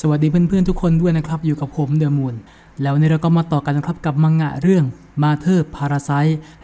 สวัสดีเพื่อนๆทุกคนด้วยนะครับ อยู่กับผมเดอะมูนแล้วนี้เราก็มาต่อกันนะครับกับมังงะเรื่องมาเธอร์พาราไซ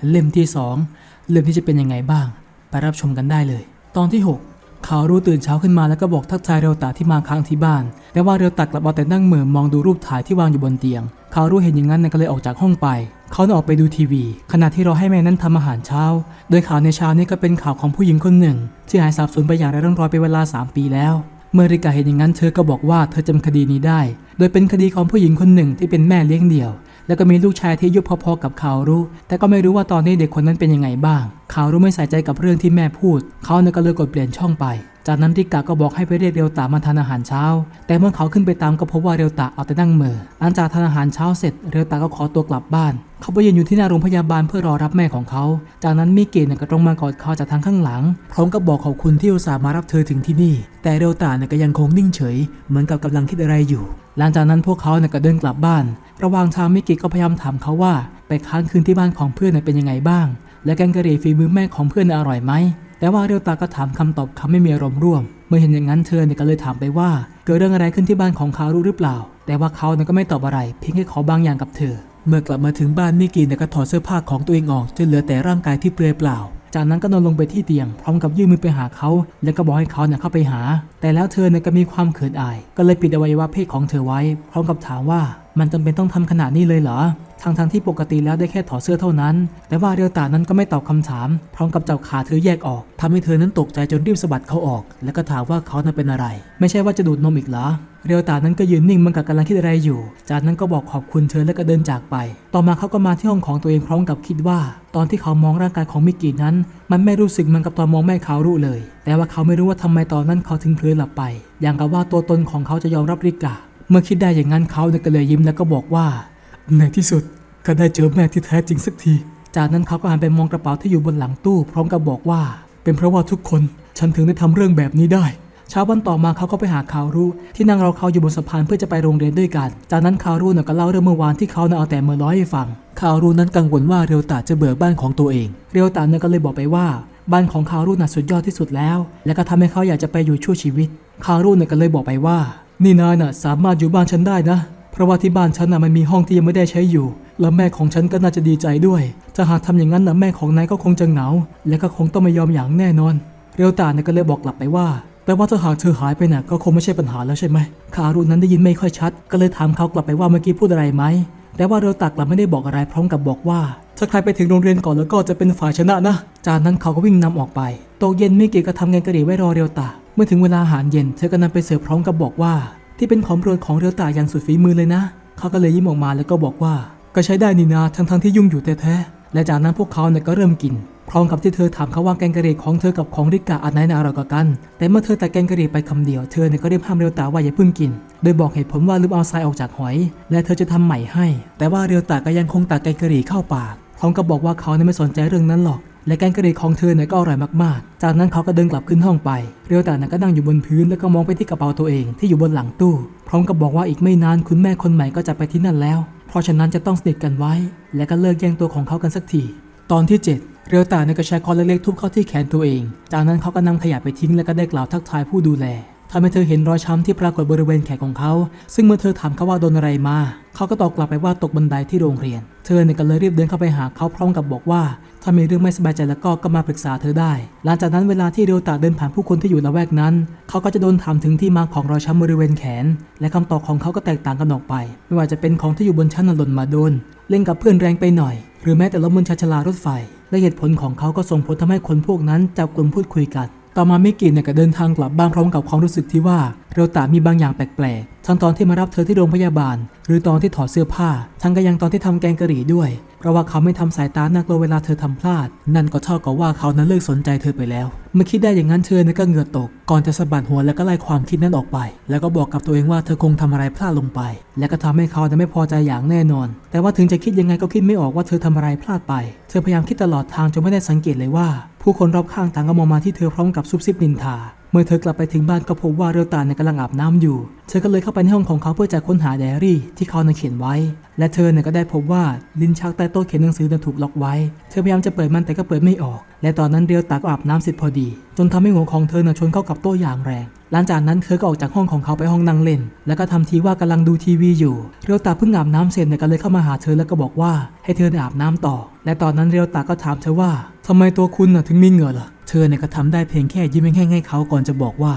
เล่มที่ 2 เล่มที่จะเป็นยังไงบ้าง ไปรับชมกันได้เลย ตอนที่ 6 เขารู้ตื่นเช้าขึ้นมาแล้วก็บอกทักทายเรียวตาที่มาค้างที่บ้าน แต่ว่าเรียวตากลับเอาแต่นั่งเหม่อมองดูรูปถ่ายที่วางอยู่บนเตียง เขารู้เห็นอย่างนั้นก็เลยออกจากห้องไป เขาได้ออกไปดูทีวี ขณะที่เรอให้แม่นั้นทำอาหารเช้า โดยข่าวในเช้านี้ก็เป็นข่าวของผู้หญิงคนหนึ่ง ที่หายสาบสูญไปอย่างไร้ร่องรอยเป็นเวลา 3 ปีแล้ว เมื่อริกาเห็นอย่างนั้นเธอก็บอกว่าเธอจำคดีนี้ได้ โดยเป็นคดีของผู้หญิงคนหนึ่งที่เป็นแม่เลี้ยงเดี่ยว แล้วก็มีลูกชายที่อายุพอๆกับเขารู้ แต่ก็ไม่รู้ว่าตอนนี้เด็กคนนั้นเป็นยังไงบ้าง เขารู้ไม่ใส่ใจกับเรื่องที่แม่พูด เขาเนี่ยก็เลยกดเปลี่ยนช่องไปจากนั้นริกาก็บอกให้ไปเรียกเรียวตามาทานอาหารเช้า แต่เมื่อเขาขึ้นไปตามก็พบว่าเรียวตาเอาแต่นั่งเม่อหลังจากทานอาหารเช้าเสร็จเรียวตาก็ขอตัวกลับบ้าน เขาไปยืนอยู่ที่หน้าโรงพยาบาลเพื่อรอรับแม่ของเขา จากนั้นมิเกะเนี่ยก็ตรงมากอดเขาจากทางข้างหลัง พร้อมกับบอกขอบคุณที่อุตส่าห์มารับเธอถึงที่นี่ แต่เรียวตาเนี่ยก็ยังคงนิ่งเฉย เหมือนกับกำลังคิดอะไรอยู่ หลังจากนั้นพวกเขาเนี่ยก็เดินกลับบ้าน ระหว่างทางมิเกิก็พยายามถามเขาว่า ไปค้างคืนที่บ้านของเพื่อนเนี่ยเป็นยังไงบ้าง และแกงกะหรี่ฝีมือแม่ของเพื่อนอร่อยไหม แต่ว่าเรียวตาก็ถามคำตอบคำไม่มีอารมณ์ร่วม เมื่อเห็นอย่างนั้นเธอเนี่ยก็เลยถามไปว่า เกิดเรื่องอะไรขึ้นที่บ้านของเขารู้หรือเปล่า แต่ว่าเขาเนี่ยก็ไม่ตอบอะไร เพียงแค่ขอบางอย่างกับเธอ เมื่อกลับมาถึงบ้านมิกิเนี่ยก็ถอดเสื้อผ้าของตัวเองออกจนเหลือแต่ร่างกายที่เปลือยเปล่า จากนั้นก็นอนลงไปที่เตียง พร้อมกับยื่นมือไปหาเขาแล้วก็บอกให้เขาเนี่ยเข้าไปหา แต่แล้วเธอเนี่ยก็มีความเขินอาย ก็เลยปิดอวัยวะเพศของเธอไว้ พร้อมกับถามว่า มันจำเป็นต้องทำขนาดนี้เลยเหรอทางทางที่ปกติแล้วได้แค่ถอดเสื้อเท่านั้น แต่ว่าเรียวตานั้นก็ไม่ตอบคำถาม พร้อมกับจับขาเธอแยกออกทำให้เธอนั้นตกใจจนรีบสะบัดเขาออก แล้วก็ถามว่าเขานั้นเป็นอะไร ไม่ใช่ว่าจะดูดนมอีกเหรอ เรียวตานั้นก็ยืนนิ่งเหมันกับกำลังคิดอะไรอยู่ จากนั้นก็บอกขอบคุณเธอแล้วก็เดินจากไป ต่อมาเขาก็มาที่ห้องของตัวเองพร้อมกับคิดว่า ตอนที่เขามองร่างกายของมิกกี้นั้น มันไม่รู้สึกเหมือนกับตอนมองแม่เขารู้เลย แต่ว่าเขาไม่รู้ว่าทำไมตอนนั้นเขาถึงเพลินหลับไป อย่างกับว่าตัวตนของเขาจะยอมรับริกา เมื่อคิดได้อย่างนั้นเขาเนี่ยก็เลยยิ้มแล้วก็บอกว่า ในที่สุดก็ได้เจอแม่ที่แท้จริงสักที จากนั้นเขาก็หันไปมองกระเป๋าที่อยู่บนหลังตู้ พร้อมกับบอกว่า เป็นเพราะว่าทุกคนฉันถึงได้ทำเรื่องแบบนี้ได้เช้าวันต่อมาเขาก็ไปหาคารุที่นั่งรอเขาอยู่บนสะพานเพื่อจะไปโรงเรียนด้วยกัน จากนั้นคารุเนี่ยก็เล่าเรื่องเมื่อวานที่เขาเนี่ยเอาแต่มือร้อยให้ฟังคารุนั้นกังวลว่าเรียวตาจะเบื่อบ้านของตัวเอง เรียวตาเนี่ยก็เลยบอกไปว่า บ้านของคารุน่ะสุดยอดที่สุดแล้ว และก็ทำให้เขาอยากจะไปอยู่ชั่วชีวิต คารุเนี่ยก็เลยบอกไปว่า นี่นายน่ะสามารถอยู่บ้านฉันได้นะ เพราะว่าที่บ้านฉันน่ะมันมีห้องที่ยังไม่ได้ใช้อยู่ แล้วแม่ของฉันก็น่าจะดีใจด้วย ถ้าหากทำอย่างนั้นนะแม่ของนายก็คงจะเหงา และก็คงต้องไม่ยอมอย่างแน่นอน เรียวตาเนี่ยก็เลยบอกกลับไปว่า แต่ว่าถ้าหากเธอหายไปน่ะก็คงไม่ใช่ปัญหาแล้วใช่ไหมคารุนั้นได้ยินไม่ค่อยชัด ก็เลยถามเขากลับไปว่าเมื่อกี้พูดอะไรไหมแต่ว่าเรียวตากลับไม่ได้บอกอะไรพร้อมกับบอกว่า ถ้าใครไปถึงโรงเรียนก่อนแล้วก็จะเป็นฝ่ายชนะนะ จากนั้นเขาก็วิ่งนำออกไปตกเย็นมิเกะก็ทำแกงกะหรี่ไว้รอเรียวตา เมื่อถึงเวลาอาหารเย็นเธอก็นำไปเสิร์ฟพร้อมกับบอกว่า ที่เป็นของโปรดของเรียวตาอย่างสุดฝีมือเลยนะ เขาก็เลยยิ้มออกมาแล้วก็บอกว่า ก็ใช้ได้นี่นาทั้งทั้งที่ยุ่งอยู่แท้ๆและจากนั้นพวกเขาเนี่ยก็เริ่มกิน พร้อมกับที่เธอถามเขาว่าแกงกะหรี่ของเธอกับของริกาอันไหนน่าอร่อยกว่ากัน แต่เมื่อเธอแตักแกงกะหรี่ไปคำเดียวเธอเนี่ยก็เรีบห้ามเรียวตาว่าอย่าเพิ่งกิน โดยบอกเหตุผลว่าลืมเอาทรายออกจากหอย และเธอจะทำใหม่ให้ แต่ว่าเรียวตาก็ยังคงตักแกงกะหรี่เข้าปาก พร้อมกับบอกว่าเขาไม่สนใจเรื่องนั้นหรอก และแกงกะหรี่ของเธอเนี่ยก็อร่อยมากๆ จากนั้นเขาก็เดินกลับขึ้นห้องไป เรียวตาเนี่ยก็นั่งอยู่บนพื้นแล้วก็มองไปที่กระเป๋าตัวเองที่อยู่บนหลังตู้ พร้อมกับบอกว่าอีกไม่นานคุณแม่คนใหม่ก็จะไปที่นั่นแล้ว เพราะฉะนั้นจะต้องสนิทกันไว้ และก็เลิกแย่งตัวของเขากันสักที ตอนที่ 7เรียวตาในกระชายคอนเล็กๆทุบเข้าที่แขนตัวเอง จากนั้นเขาก็นำขยะไปทิ้งแล้วก็ได้กล่าวทักทายผู้ดูแล ทำให้เธอเห็นรอยช้ำที่ปรากฏบริเวณแขนของเขา ซึ่งเมื่อเธอถามเขาว่าโดนอะไรมา เขาก็ตอบกลับไปว่าตกบันไดที่โรงเรียน เธอเนี่ยก็เลยรีบเดินเข้าไปหาเขาพร้อมกับบอกว่า ถ้ามีเรื่องไม่สบายใจแล้วก็ก็มาปรึกษาเธอได้ หลังจากนั้นเวลาที่เรียวตาเดินผ่านผู้คนที่อยู่ละแวกนั้น เขาก็จะโดนถามถึงที่มาของรอยช้ำบริเวณแขน และคำตอบของเขาก็แตกต่างกันออกไป ไม่ว่าจะเป็นของที่อยู่บนชั้นนหล่นมาโดน เล่นกับเพื่อนแรงไปหน่อย หรือแม้แต่ล้มบนชาชาลารถไฟ และเหตุผลของเขาก็ส่งผลทำให้คนพวกนั้นจับกลุ่มพูดคุยกัน ต่อมาไม่กิเนี่ยก็เดินทางกลับบ้านพร้อมกับความรู้สึกที่ว่าเรวตามีบางอย่างแปลกๆ ทั้งตอนที่มารับเธอที่โรงพยาบาล หรือตอนที่ถอดเสื้อผ้า ทั้งก็ยังตอนที่ทำแกงกะหรี่ด้วย เพราะว่าเขาไม่ทำสายตาน่ากลัวเวลาเธอทำพลาด นั่นก็เท่ากับว่าเขานั้นเลิกสนใจเธอไปแล้วเมื่อคิดได้อย่างนั้นเธอเนี่ยก็เหงื่อตก ก่อนจะสะบัดหัวแล้วก็ไล่ความคิดนั้นออกไป แล้วก็บอกกับตัวเองว่าเธอคงทำอะไรพลาดลงไป และก็ทำให้เขาเนี่ยไม่พอใจอย่างแน่นอน แต่ว่าถึงจะคิดยังไงก็คิดไม่ออกว่าเธอทำอะไรพลาดไป เธอพยายามคิดตลอดทางจนไม่ได้สังเกตเลยว่า ผู้คนรอบข้างต่างก็มองมาที่เธอพร้อมกับซุบซิบนินทา เมื่อเธอกลับไปถึงบ้านก็พบว่าเรียวตาเนี่ยกำลังอาบน้ำอยู่ เธอก็เลยเข้าไปในห้องของเขาเพื่อจะค้นหาไดอารี่ที่เขาเนี่ยเขียนไว้ และเธอเนี่ยก็ได้พบว่าลิ้นชักใต้โต๊ะเขียนหนังสือเนี่ยถูกล็อกไว้ เธอพยายามจะเปิดมันแต่ก็เปิดไม่ออก และตอนนั้นเรียวตาก็อาบน้ำเสร็จพอดี จนทำให้หัวของเธอเนี่ยชนเข้ากับโต๊ะอย่างแรง หลังจากนั้นเธอก็ออกจากห้องของเขาไปห้องนั่งเล่น แล้วก็ทำทีว่ากำลังดูทีวีอยู่ เรียวตาเพิ่งอาบน้ำเสร็จเนี่ยก็เลยเข้ามาหาเธอแล้วก็บอกว่าให้เธอเนี่ยอาบน้ำต่อ และตอนนั้นเรียวตาก็ถามเธอว่า ทำไมตัวคุณน่ะถึงมีเหงื่อล่ะ เธอเนี่ยก็ทำได้เพียงแค่ยิ้มแห้งให้เขาก่อนจะบอกว่า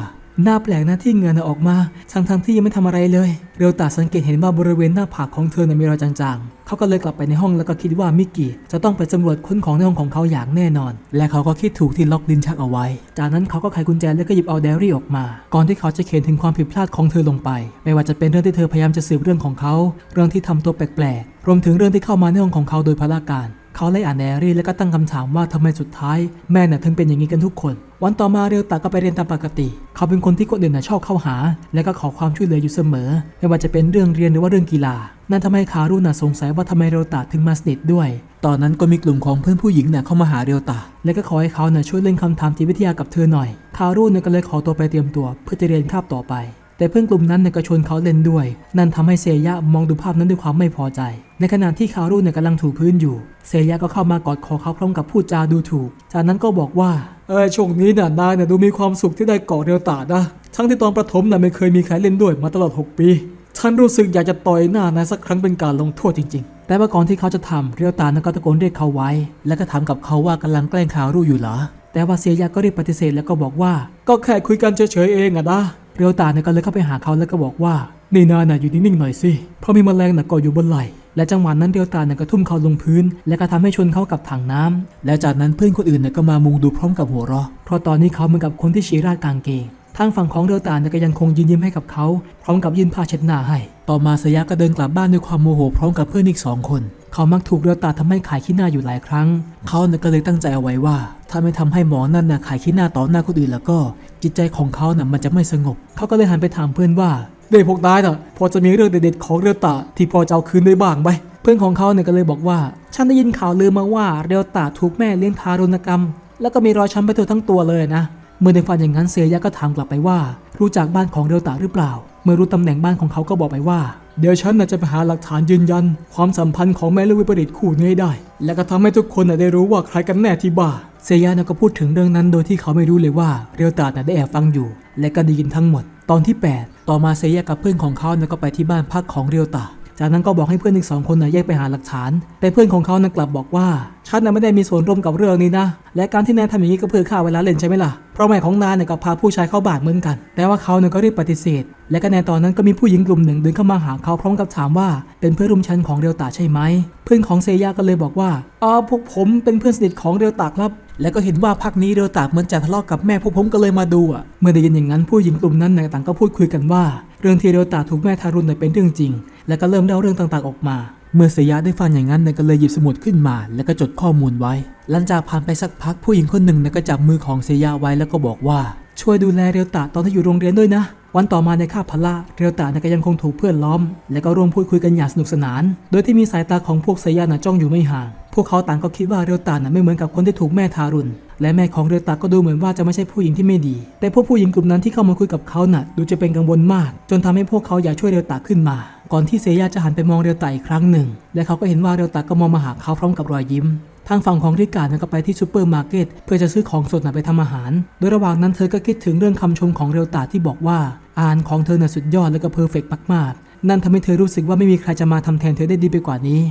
น่าแปลกนะที่เหงื่อน่ะออกมาทั้งทงๆที่ยังไม่ทำอะไรเลย เรียวตาสังเกตเห็นว่าบริเวณหน้าผากของเธอน่ะมีรอยจางๆ เขาก็เลยกลับไปในห้องแล้วก็คิดว่ามิกกี้จะต้องไปสำรวจค้นของในห้องของเขาอย่างแน่นอน และเขาก็คิดถูกที่ล็อกลินชักเอาไว้ จากนั้นเขาก็ไขกุญแจแล้วก็หยิบเอาไดอารี่ออกมา ก่อนที่เขาจะเขียนถึงความผิดพลาดของเธอลงไป ไม่ว่าจะเป็นเรื่องที่เธอพยายามจะสืบเรื่องของเขา เรื่องที่ทำตัวแปลกๆ รวมถึงเรื่องที่เข้ามาในห้องของเขาโดยพลาการ เขาเลยอ่านไดอรี่แล้วก็ตั้งคำถามว่าทำไมสุดท้ายแม่น่ะถึงเป็นอย่างนี้กันทุกคน วันต่อมาเรียวตาก็ไปเรียนตามปกติ เขาเป็นคนที่คนอื่นน่ะชอบเข้าหา และก็ขอความช่วยเหลืออยู่เสมอ ไม่ว่าจะเป็นเรื่องเรียนหรือว่าเรื่องกีฬา นั่นทำให้คารุน่ะสงสัยว่าทำไมเรียวตาถึงมาสนิทด้วย ตอนนั้นก็มีกลุ่มของเพื่อนผู้หญิงเนี่ยเข้ามาหาเรียวตา และก็ขอให้เขาเนี่ยช่วยเล่นคำถามจิตวิทยากับเธอหน่อย คารุเนี่ยก็เลยขอตัวไปเตรียมตัว เพื่อจะเรียนคาบต่อไป แต่เพื่อนกลุ่มนั้นเนี่ยก็ชวนเขาเล่นด้วย นั่นทำให้เซยะมองดูภาพนั้นด้วยความไม่พอใจ ในขณะที่คารุเนี่ยกำลังถูพื้นอยู่ เซยะก็เข้ามากอดคอเขาพร้อมกับพูดจาดูถูก จากนั้นก็บอกว่าเออช่วงนี้น่ะนายเนี่ยดูมีความสุขที่ได้เกาะเรียวตานะทั้งที่ตอนประถมน่ะไม่เคยมีใครเล่นด้วยมาตลอด 6 ปี ฉันรู้สึกอยากจะต่อยหน้านายสักครั้งเป็นการลงโทษจริง ๆ แต่ว่าก่อนที่เขาจะทำเรียวตานั้นก็ตะโกนเรียกเขาไว้ แล้วก็ถามกับเขาว่ากำลังแกล้งคารุอยู่เหรอแต่ว่าเซียยะก็รีบปฏิเสธแล้วก็บอกว่า ก็แค่คุยกันเฉยๆเองอะนะ เรียวตาเนี่ยก็เลยเข้าไปหาเขาแล้วก็บอกว่านี่นาน่ะอยู่นิ่งๆหน่อยสิเพราะมีแมลงน่ะเกาะอยู่บนไหล่และจังหวะนั้นเรียวตาเนี่ยก็ทุ่มเขาลงพื้น และก็ทำให้ชนเข้ากับถังน้ำแล้วจากนั้นเพื่อนคนอื่นเนี่ยก็มามุงดูพร้อมกับหัวเราะเพราะตอนนี้เขาเหมือนกับคนที่ชี้ราดกางเกงทางฝั่งของเรียวตาเนี่ยก็ยังคงยืนยิ้มให้กับเขา พร้อมกับยื่นผ้าเช็ดหน้าให้ ต่อมาสยะก็เดินกลับบ้านด้วยความโมโหพร้อมกับเพื่อนอีกสองคน เขามักถูกเรียวตาทำให้ขายขี้หน้าอยู่หลายครั้ง เขาเนี่ยก็เลยตั้งใจเอาไว้ว่า ถ้าไม่ทำให้หมอนั่นน่ะขายขี้หน้าต่อหน้าคนอื่นแล้วก็ จิตใจของเขาน่ะมันจะไม่สงบ เขาก็เลยหันไปถามเพื่อนว่าเด็กพวกนายน่ะพอจะมีเรื่องเด็ดๆของเรียวตาที่พอจะเอาคืนได้บ้างไหมเพื่อนของเขาเนี่ยก็เลยบอกว่า ฉันได้ยินข่าวลือมาว่าเรียวตาถูกแม่เลี้ยงทารุณกรรม แล้วก็มีรอยช้ำไปทั่วทั้งตัวเลยนะเมื่อได้ฟังอย่างนั้นเซียยะก็ถามกลับไปว่า รู้จักบ้านของเรียวตาหรือเปล่า เมื่อรู้ตำแหน่งบ้านของเขาก็บอกไปว่า เดี๋ยวฉันจะไปหาหลักฐานยืนยัน ความสัมพันธ์ของแม่ลูกวิปริตคู่นี้ได้ และก็ทำให้ทุกคนได้รู้ว่าใครกันแน่ที่บ้าเซียานก็พูดถึงเรื่องนั้นโดยที่เขาไม่รู้เลยว่าเรียวตาได้แอบฟังอยู่ และก็ได้ยินทั้งหมด ตอนที่ 8 ต่อมาเซียากับเพื่อนของเขาก็ไปที่บ้านพักของเรียวตา จากนั้นก็บอกให้เพื่อนอีกสองคนน่ะแยกไปหาหลักฐาน แต่เพื่อนของเขาน่ะกลับบอกว่าฉันน่ะไม่ได้มีส่วนร่วมกับเรื่องนี้นะ และการที่นายทำอย่างนี้ก็เพื่อฆ่าเวลาเล่นใช่ไหมล่ะ เพราะแม่ของนายเนี่ยก็พาผู้ชายเข้าบานเหมือนกัน แต่ว่าเขาเนี่ยก็รีบปฏิเสธ และก็ในตอนนั้นก็มีผู้หญิงกลุ่มหนึ่งเดินเข้ามาหาเขาพร้อมกับถามว่า เป็นเพื่อนร่วมชั้นของเรียวตาใช่ไหม เพื่อนของเซย่าก็เลยบอกว่าอ๋อพวกผมเป็นเพื่อนสนิทของเรียวตาครับ และก็เห็นว่าพักนี้เรียวตาเหมือนจะทะเลาะกับแม่พวกผมก็เลยมาดูอะเมื่อได้ยินอย่างนั้นผู้หญิงกลุ่มนั้นเนี่ยต่างก็พูดคุยกันว่า เรื่องที่เรียวตาถูกแม่ทารุณเนี่เป็นเรื่องจริง และก็เริ่มเล่าเรื่องต่างๆออกมา เมื่อเสยะได้ฟังอย่างนั้นนก็เลยหยิบสมุดขึ้นมา แล้วก็จดข้อมูลไว้ หลังจากผ่านไปสักพักผู้หญิงคนหนึ่งนก็จับมือของเสยะไว้แล้วก็บอกว่า ช่วยดูแลเรียวตาตอนที่อยู่โรงเรียนด้วยนะ วันต่อมาในคาบพละเรียวตานก็ยังคงถูกเพื่อนล้อม และก็ร่วมพูดคุยกันอย่างสนุกสนาน โดยที่มีสายตาของพวกเสยะน่ะจ้องอยู่ไม่ห่าง พวกเขาต่างก็คิดว่าเรียวตาน่ะไม่เหมือนกับคนที่ถูกแม่ทารุณ และแม่ของเรียวตาก็ดูเหมือนว่าจะไม่ใช่ผู้หญิงที่ไม่ดี แต่พวกผู้หญิงกลุ่มนั้นที่เข้ามาคุยกับเขาน่ะ ดูจะเป็นกังวลมาก จนทำให้พวกเขาอยากช่วยเรียวตาขึ้นมา ก่อนที่เซย่าจะหันไปมองเรียวตาอีกครั้งหนึ่ง และเขาก็เห็นว่าเรียวตาก็มองมาหาเขาพร้อมกับรอยยิ้มางฝั่งของริกาเนี่ยก็ไปที่ซูเปอร์มาร์เก็ตเพื่อจะซื้อของสดนะไปทำอาหาร โดยระหว่างนั้นเธอก็คิดถึงเรื่องคำชมของเรียวตาที่บอกว่าอาหารของเธอน่ะสุดยอดและก็เพอร์เฟกต์มากๆ นั่นทำให้เธอรู้สึกว่าไม่มีใครจะมาทำแทนเธอได้ดีไปกว่านี้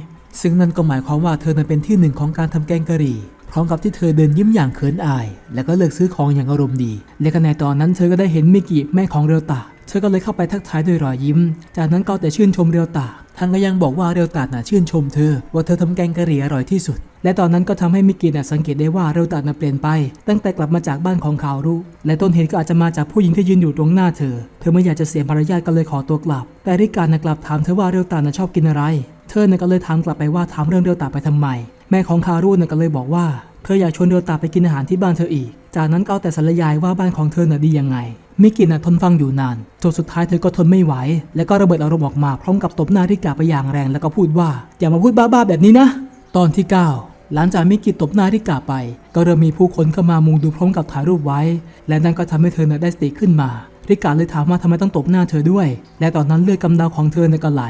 ซึ่งนั่นก็หมายความว่าเธอนั้นเป็นที่หนึ่งของการทำแกงกะหรี่พร้อมกับที่เธอเดินยิ้มอย่างเขินอาย แล้วก็เลือกซื้อของอย่างอารมณ์ดี และก็ในตอนนั้นเธอก็ได้เห็นมิกิแม่ของเรียวตาเธอก็เลยเข้าไปทักทายด้วยรอยยิ้ม จากนั้นก็แต่ชื่นชมเรียวตาทั้งก็ยังบอกว่าเรียวตาน่ะชื่นชมเธอว่าเธอทำแกงกะหรี่อร่อยที่สุด และตอนนั้นก็ทำให้มิกิน่ะสังเกตได้ว่าเรียวตานะเปลี่ยนไป ตั้งแต่กลับมาจากบ้านของเขารุ และต้นเหตุก็อาจจะมาจากผู้หญิงที่ยืนอยู่ตรงหน้าเธอ เธอไม่อยากจะเสียมารยาทก็เลยขอตัวกลับ แต่ริการนะกลับถามเธอว่าเรียวตานะชอบกินอะไร เธอนี่ยก็เลยถามกลับไปว่าถามเรื่องเรียวตาไปทำไม แม่ของคารุเนี่ยก็เลยบอกว่าเธออยากชวนเรียวตาไปกินอาหารที่บ้านเธออีก จากนั้นก็เอาแต่สรรยายว่าบ้านของเธอน่ะดียังไงมิกิน่ะทนฟังอยู่นานจนสุดท้ายเธอก็ทนไม่ไหว และก็ระเบิดอารมณ์ออกมาพร้อมกับตบหน้าริกาไปอย่างแรง แล้วก็พูดว่าอย่ามาพูดบ้าๆแบบนี้นะ ตอนที่ 9 หลังจากมิกิตบหน้าริกาไป ก็เริ่มมีผู้คนเข้ามามุงดูพร้อมกับถ่ายรูปไว้ และนั่นก็ทำให้เธอน่ะได้สติขึ้นมา ริกาเลยถามว่าทำไมต้องตบหน้าเธอด้วย และตอนนั้นเลือดกำเดาของเธอเนี่ยก็ไหล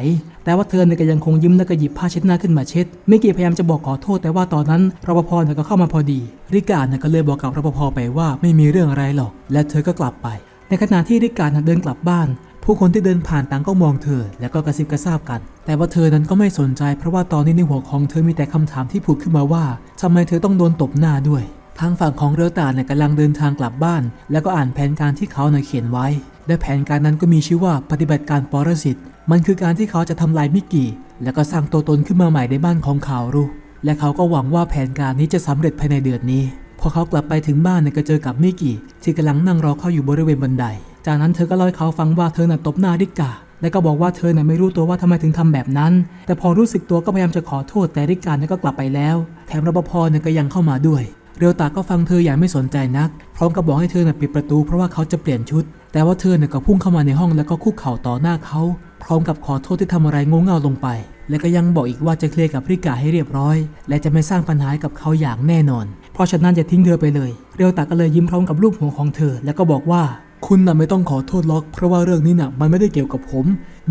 แต่ว่าเธอเนี่ยก็ยังคงยิ้มและก็หยิบผ้าเช็ดหน้าขึ้นมาเช็ดมิกิพยายามจะบอกขอโทษแต่ว่าตอนนั้นรปภเนี่ยก็เข้ามาพอดี ริกาเนี่ยก็เลยบอกกับรปภไปว่าไม่มีเรื่องอะไรหรอก และเธอก็กลับไป ในขณะที่ริกาเดินกลับบ้าน ผู้คนที่เดินผ่านต่างก็มองเธอ แล้วก็กระซิบกระซาบกัน แต่ว่าเธอนั้นก็ไม่สนใจ เพราะว่าตอนนี้ในหัวของเธอมีแต่คำถามที่ผุดขึ้นมาว่าทำไมเธอต้องโดนตบหน้าด้วย ทางฝั่งของเรือตาเนี่ยกำลังเดินทางกลับบ้าน แล้วก็อ่านแผนการที่เขาเนี่ยเขียนไว้ และแผนการนั้นก็มีชื่อว่าปฏิบัติการปรสิตมันคือการที่เขาจะทำลายมิกกี้แล้วก็สร้างตัวตนขึ้นมาใหม่ในบ้านของเขารูและเขาก็หวังว่าแผนการนี้จะสำเร็จภายในเดือนนี้พอเขากลับไปถึงบ้านเนี่ยก็เจอกับมิกกี้ที่กำลังนั่งรอเขาอยู่บริเวณบันได จากนั้นเธอก็เล่าให้เขาฟังว่าเธอน่ะตบหน้าริกา และก็บอกว่าเธอน่ะไม่รู้ตัวว่าทำไมถึงทำแบบนั้น แต่พอรู้สึกตัวก็พยายามจะขอโทษแต่ริกาเนี่ยก็กลับไปแล้ว แถมรปภเนี่ยก็ยังเข้ามาด้วย เรียวตาก็ฟังเธออย่างไม่สนใจนัก พร้อมกับบอกให้เธอน่ะปิดประตูเพราะว่าเขาจะเปลี่ยนชุด แต่ว่าเธอเนี่ยก็พุ่งเข้ามาในห้องแล้วก็คุกเข่าต่อหน้าเขา พร้อมกับขอโทษที่ทำอะไรโง่เง่าลงไป และก็ยังบอกอีกว่าจะเคลียร์กับริกาให้เรียบร้อย และจะไม่สร้างปัญหากับเขาอย่างแน่นอน เพราะฉะนั้นจะทิ้งเธอไปเลย เรียวตาก็เลยยิ้มพร้อมกับรูปหัวของเธอ แล้วก็บอกว่า คุณน่ะไม่ต้องขอโทษหรอกเพราะว่าเรื่องนี้น่ะมันไม่ได้เกี่ยวกับผม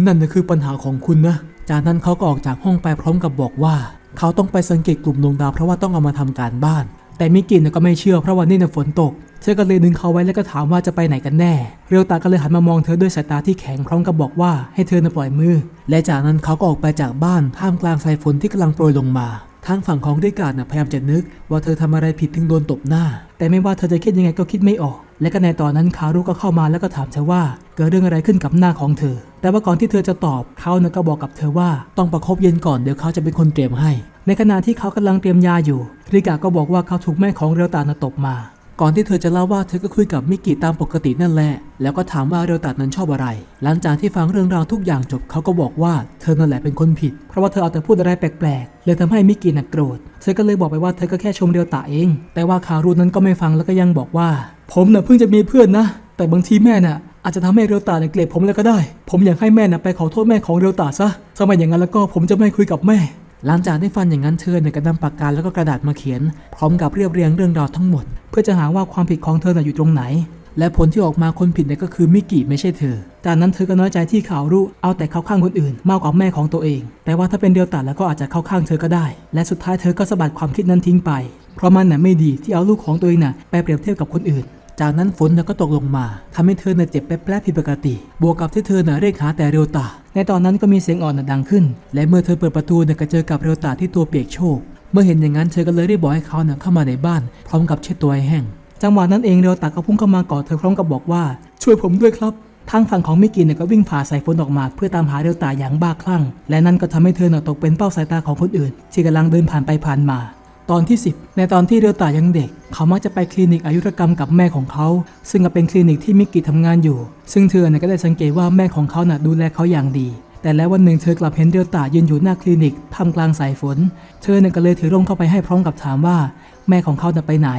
นั่นน่ะคือปัญหาของคุณนะ จากนั้นเขาก็ออกจากห้องไปพร้อมกับบอกว่า เขาต้องไปสังเกตกลุ่มดวงดาวเพราะว่าต้องเอามาทำการบ้าน แต่มิกินก็ไม่เชื่อเพราะว่านี่น่ะฝนตก เธอก็เลยดึงเขาไว้แล้วก็ถามว่าจะไปไหนกันแน่ เรียวตาก็เลยหันมามองเธอด้วยสายตาที่แข็งพร้อมกับบอกว่าให้เธอน่ะปล่อยมือ และจากนั้นเขาก็ออกไปจากบ้านท่ามกลางสายฝนที่กำลังโปรยลงมา ทางฝั่งของริกาดนะพยายามจะนึกว่าเธอทำอะไรผิดถึงโดนตบหน้า แต่ไม่ว่าเธอจะคิดยังไงก็คิดไม่ออก และก็ในตอนนั้นคารุก็เข้ามาแล้วก็ถามเธอว่าเกิดเรื่องอะไรขึ้นกับหน้าของเธอ แต่ว่าก่อนที่เธอจะตอบเขาน่ะก็บอกกับเธอว่าต้องประคบเย็นก่อนเดี๋ยวเขาจะเป็นคนเตรียมให้ ในขณะที่เขากำลังเตรียมยาอยู่ริกาก็บอกว่าเขาถูกแม่ของเรียวตานะตบมา ก่อนที่เธอจะเล่าว่าเธอก็คุยกับมิกิตามปกตินั่นแหละ แล้วก็ถามว่าเรียวตัดนั้นชอบอะไร หลังจากที่ฟังเรื่องราวทุกอย่างจบเขาก็บอกว่าเธอนั่นแหละเป็นคนผิด เพราะว่าเธอเอาแต่พูดอะไรแปลกๆ เลยทำให้มิกิน่ะโกรธ เธอก็เลยบอกไปว่าเธอก็แค่ชมเรียวตาเอง แต่ว่าคารุนั้นก็ไม่ฟังแล้วก็ยังบอกว่า ผมน่ะเพิ่งจะมีเพื่อนนะ แต่บางทีแม่น่ะอาจจะทำให้เรียวตาเนี่ยเกลียดผมเลยก็ได้ ผมอยากให้แม่น่ะไปขอโทษแม่ของเรียวตาซะถ้าไม่อย่างนั้นแล้วก็ผมจะไม่คุยกับแม่ หลังจากได้ฟันอย่างนั้นเธอเนี่ยก็นำปากกาแล้วก็กระดาษมาเขียน พร้อมกับเรียบเรียงเรื่องราวทั้งหมด เพื่อจะหาว่าความผิดของเธออยู่ตรงไหน และผลที่ออกมาคนผิดเนี่ยก็คือมิกิไม่ใช่เธอ จากนั้นเธอก็น้อยใจที่ข่าวรู้เอาแต่เข้าข้างคนอื่น มากกว่าแม่ของตัวเอง แต่ว่าถ้าเป็นเดียวตัดแล้วก็อาจจะเข้าข้างเธอก็ได้ และสุดท้ายเธอก็สะบัดความคิดนั้นทิ้งไป เพราะมันน่ะไม่ดีที่เอาลูกของตัวเองน่ะไปเปรียบเทียบกับคนอื่น จากนั้นฝนก็ตกลงมาทำให้เธอน่ะเจ็บแป๊บผิดปกติ บวกกับที่เธอน่ะเรียกหาแต่เรียวตา ในตอนนั้นก็มีเสียงอ่อนดังขึ้น และเมื่อเธอเปิดประตูก็เจอกับเรียวตาที่ตัวเปียกโชก เมื่อเห็นอย่างนั้นเธอก็เลยได้บอกให้เขาน่ะเข้ามาในบ้าน พร้อมกับเช็ดตัวให้แห้ง จังหวะนั้นเองเรียวตาก็พุ่งเข้ามากอดเธอพร้อมกับบอกว่า ช่วยผมด้วยครับทางฝั่งของมิกิเนี่ยก็วิ่งผ่าสายฝนออกมา เพื่อตามหาเรียวตาอย่างบ้าคลั่ง และนั่นก็ทำให้เธอน่ะตกเป็นเป้าสายตาของคนอื่น ที่กำลังเดินผ่านไปผ่านมา ตอนที่ 10 ในตอนที่เรียวตายังเด็ก เขามักจะไปคลินิกอายุรกรรมกับแม่ของเขา ซึ่งก็เป็นคลินิกที่มิกิทำงานอยู่ ซึ่งเธอน่ะก็ได้สังเกตว่าแม่ของเขาน่ะดูแลเขาอย่างดี แต่แล้ววันหนึ่งเธอกลับเห็นเรียวตายืนอยู่หน้าคลินิกท่ามกลางสายฝน เธอเนี่ยก็เลยถือร่มเข้าไปให้พร้อมกับถามว่า แม่ของเขาน่ะไปไหน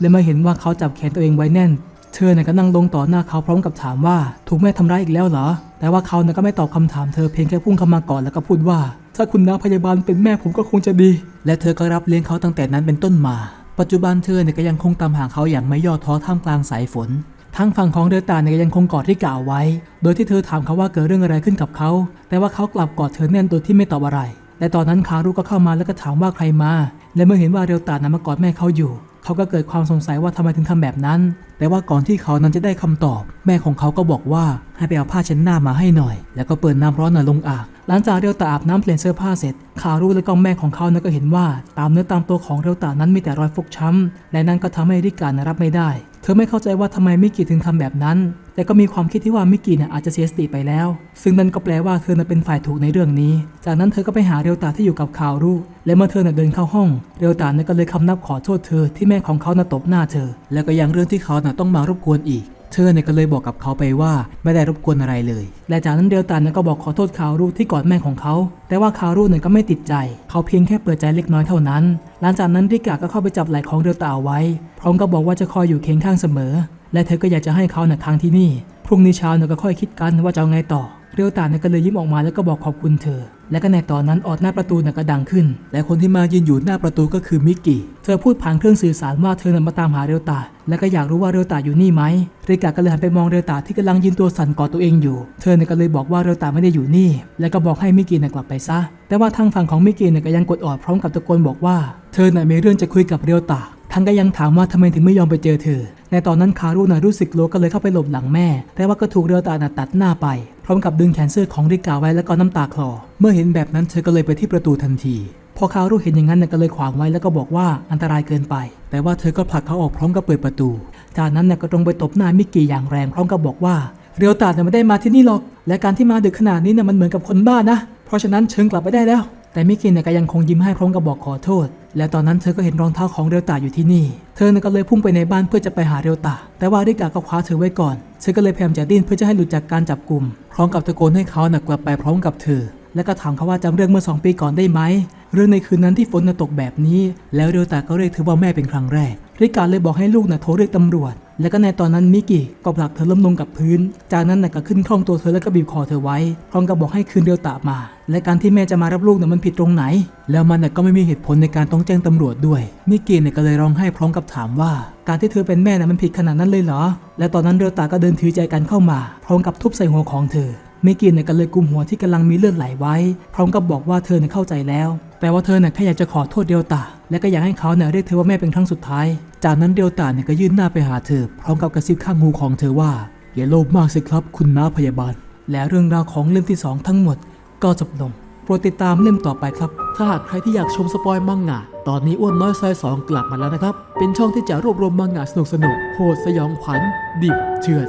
และเมื่อเห็นว่าเขาจับแขนตัวเองไว้แน่น เธอเนี่ยก็นั่งลงต่อหน้าเขาพร้อมกับถามว่า ถูกแม่ทำร้ายอีกแล้วเหรอ แต่ว่าเขาเนี่ยก็ไม่ตอบคำถามเธอเพียงแค่พุ่งเข้ามาก่อนแล้วก็พูดว่า ถ้าคุณน้าพยาบาลเป็นแม่ผมก็คงจะดี และเธอก็รับเลี้ยงเขาตั้งแต่นั้นเป็นต้นมา ปัจจุบันเธอเนี่ยก็ยังคงตามหาเขาอย่างไม่ย่อท้อท่ามกลางสายฝนทางฝั่งของเดอตาเนี่ยก็ยังคงกอดริกาเอาไว้ โดยที่เธอถามเขาว่าเกิดเรื่องอะไรขึ้นกับเขา แต่ว่าเขากลับกอดเธอแน่นโดยที่ไม่ตอบอะไร และตอนนั้นคารุก็เข้ามาแล้วก็ถามว่าใครมา และเมื่อเห็นว่าเรียวตานะมากอดแม่เขาอยู่ เขาก็เกิดความสงสัยว่าทำไมถึงทำแบบนั้น แต่ว่าก่อนที่เขานั้นจะได้คำตอบ แม่ของเขาก็บอกว่าให้ไปเอาผ้าเช็ดหน้ามาให้หน่อย แล้วก็เปิดน้ำร้อนน่ะลงอ่างหลังจากเรียวตาอาบน้ำเปลี่ยนเสื้อผ้าเสร็จคารุและก็แม่ของเขานั้นก็เห็นว่า ตามเนื้อตามตัวของเรียวตานั้นมีแต่รอยฟกช้ำและนั่นก็ทำให้ริการรับไม่ได้ ธอไม่เข้าใจว่าทำไมมิกิถึงทำแบบนั้น แต่ก็มีความคิดที่ว่ามิกิน่ะอาจจะเสียสติไปแล้ว ซึ่งนั่นก็แปลว่าเธอน่ะเป็นฝ่ายถูกในเรื่องนี้ จากนั้นเธอก็ไปหาเรียวตาที่อยู่กับข่าวรูและเมื่อเธอน่ะเดินเข้าห้อง เรียวตาเนี่ยก็เลยคำนับขอโทษเธอที่แม่ของเขาน่ะตบหน้าเธอ แล้วก็ยังเรื่องที่เขาน่ะต้องมารบกวนอีก เธอเนี่ยก็เลยบอกกับเขาไปว่าไม่ได้รบกวนอะไรเลย และจากนั้นเดลตันเนี่ยก็บอกขอโทษคารูที่กอดแม่ของเขา แต่ว่าคารูเนี่ยก็ไม่ติดใจ เขาเพียงแค่เปิดใจเล็กน้อยเท่านั้น หลังจากนั้นริกาก็เข้าไปจับไหล่ของเดลตาเอาไว้ พร้อมกับบอกว่าจะคอยอยู่เคียงข้างเสมอ และเธอก็อยากจะให้เขาเนี่ยค้างที่นี่ พรุ่งนี้เช้าเนี่ยก็ค่อยคิดกันว่าจะเอาไงต่อ เรียวตาเนี่ยก็เลยยิ้มออกมาแล้วก็บอกขอบคุณเธอ และก็ในตอนนั้นออดหน้าประตูเนี่ยก็ดังขึ้น และคนที่มายืนอยู่หน้าประตูก็คือมิกกี้ เธอพูดผ่านเครื่องสื่อสารว่าเธอน่ะมาตามหาเรียวตา และก็อยากรู้ว่าเรียวตาอยู่นี่ไหมเรกาก็เลยหันไปมองเรียวตาที่กำลังยืนตัวสั่นกอดตัวเองอยู่ เธอเนี่ยก็เลยบอกว่าเรียวตาไม่ได้อยู่นี่ และก็บอกให้มิกกี้เนี่ยกลับไปซะ แต่ว่าทางฝั่งของมิกกี้เนี่ยก็ยังกดออดพร้อมกับตะโกนบอกว่า เธอน่ะมีเรื่องจะคุยกับเรียวตาทั้งก็ยังถามว่าทำไมถึงไม่ยอมไปเจอเธอ ในตอนนั้นคารุน่ะรู้สึกกลัวก็เลยเข้าไปหลบหลังแม่ แต่ว่าก็ถูกเรียวตานะตัดหน้าไป พร้อมกับดึงแขนเสื้อของริกาไว้แล้วก็น้ำตาคลอ เมื่อเห็นแบบนั้นเธอก็เลยไปที่ประตูทันที พอคารุเห็นอย่างนั้นก็เลยขวางไว้แล้วก็บอกว่าอันตรายเกินไป แต่ว่าเธอก็ผลักเขาออกพร้อมกับเปิดประตู จากนั้นน่ะก็ตรงไปตบหน้ามิกกี้อย่างแรงพร้อมกับบอกว่าเรียวตาเนี่ยไม่ได้มาที่นี่หรอก และการที่มาดึกขนาดนี้เนี่ยมันเหมือนกับคนบ้านะ เพราะฉะนั้นเชิญกลับไปได้แล้ว แต่มิกกี้เนี่ยก็ยังคงยิ้มให้พร้อมกับบอกขอโทษ และตอนนั้นเธอก็เห็นรองเท้าของเรียวตาอยู่ที่นี่ เธอเนี่ยก็เลยพุ่งไปในบ้านเพื่อจะไปหาเรียวตาแต่ว่าริกาก็คว้าเธอไว้ก่อน เธอก็เลยพยายามจะดิ้นเพื่อจะให้หลุดจากการจับกลุ่ม พร้อมกับตะโกนให้เขาหน่ะกลับไปพร้อมกับเธอ แล้วก็ถามเขาว่าจำเรื่องเมื่อสองปีก่อนได้ไหม เรื่องในคืนนั้นที่ฝนตกแบบนี้ แล้วเรียวตาก็เรียกเธอว่าแม่เป็นครั้งแรก ริกาเลยบอกให้ลูกน่ะโทรเรียกตำรวจ แล้วก็ในตอนนั้นมิกกี้ก็ผลักเธอล้มลงกับพื้น จากนั้นน่ยก็ขึ้นคล่องตัวเธอแล้วก็บีบคอเธอไว้ พร้อมกับบอกให้คืนเดียวตามา และการที่แม่จะมารับลูกน่ะมันผิดตรงไหน แล้วมันน่ะก็ไม่มีเหตุผลในการต้องแจ้งตำรวจด้วย มิกกี้เนี่ยก็เลยร้องไห้พร้อมกับถามว่า การที่เธอเป็นแม่น่ะมันผิดขนาดนั้นเลยเหรอ และตอนนั้นเรียวตาก็เดินถือใจกันเข้ามา พร้อมกับทุบใส่หัวของเธอ มิกกี้เนี่ยก็เลยกุมหัวที่กำลังมีเลือดไหลไว้ พร้อมกับบอกว่าเธอเนี่ยเข้าใจแล้ว แต่ว่าเธอเนี่ยแค่อยากจะขอโทษเดียวตาและก็อยากให้เขาเนี่ยเรียกเธอว่าแม่เป็นครั้งสุดท้าย จากนั้นเดียวตาเนี่ยก็ยื่นหน้าไปหาเธอ พร้อมกับกระซิบข้างหูของเธอว่าอย่าโลภมากสิครับคุณน้าพยาบาล และเรื่องราวของเล่มที่ 2 ทั้งหมด ก็จบลง โปรดติดตามเล่มต่อไปครับ ถ้าหากใครที่อยากชมสปอยมังงะ ตอนนี้อ้วนน้อยซอยสองกลับมาแล้วนะครับ เป็นช่องที่จะรวบรวมมังงะสนุกสนุกโหดสยองขวัญดิบเถื่อน